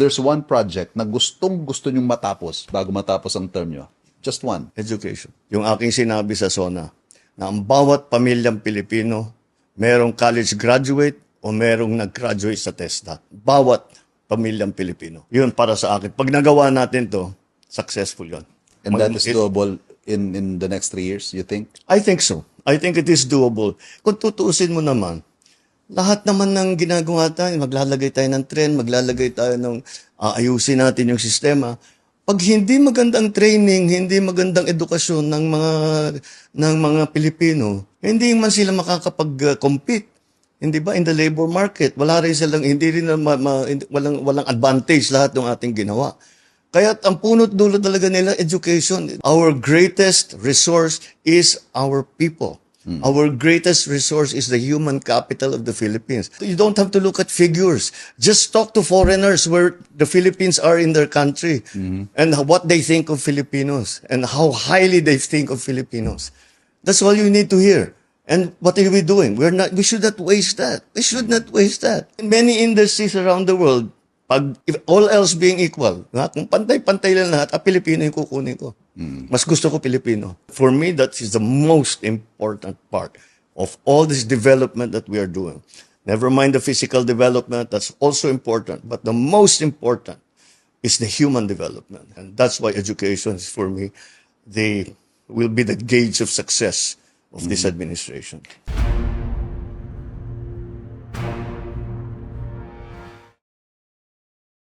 there's one project na gustong gusto nyong matapos bago matapos ang term nyo, just one. Education. Yung aking sinabi sa SONA, na ang bawat pamilyang Pilipino, merong college graduate o merong nag-graduate sa TESDA. Bawat pamilyang Pilipino. Yun para sa akin. Pag nagawa natin to, successful yun. And that is doable in in the next three years, you think? I think so. I think it is doable. Kung tutuusin mo naman, lahat naman ng ginagawa tayo, maglalagay tayo ng trend, maglalagay tayo ng ah, ayusin natin yung sistema. Pag hindi magandang training, hindi magandang edukasyon ng mga ng mga Pilipino, hindi man sila makakapag-compete. Hindi ba in the labor market, wala rin silang hindi rin ma- ma- walang walang advantage lahat ng ating ginawa. Kaya ang punot dulo talaga nila education. Our greatest resource is our people. Our greatest resource is the human capital of the Philippines. You don't have to look at figures. Just talk to foreigners where the Philippines are in their country and what they think of Filipinos and how highly they think of Filipinos. That's all you need to hear. And what are we doing? We're not, we should not waste that. We should not waste that. In many industries around the world, pag if all else being equal, na, kung pantay-pantay lang lahat, ah, Pilipino yung kukunin ko. Mm. Mas gusto ko Pilipino. For me, that is the most important part of all this development that we are doing. Never mind the physical development, that's also important. But the most important is the human development. And that's why education is for me the will be the gauge of success of mm this hmm. administration.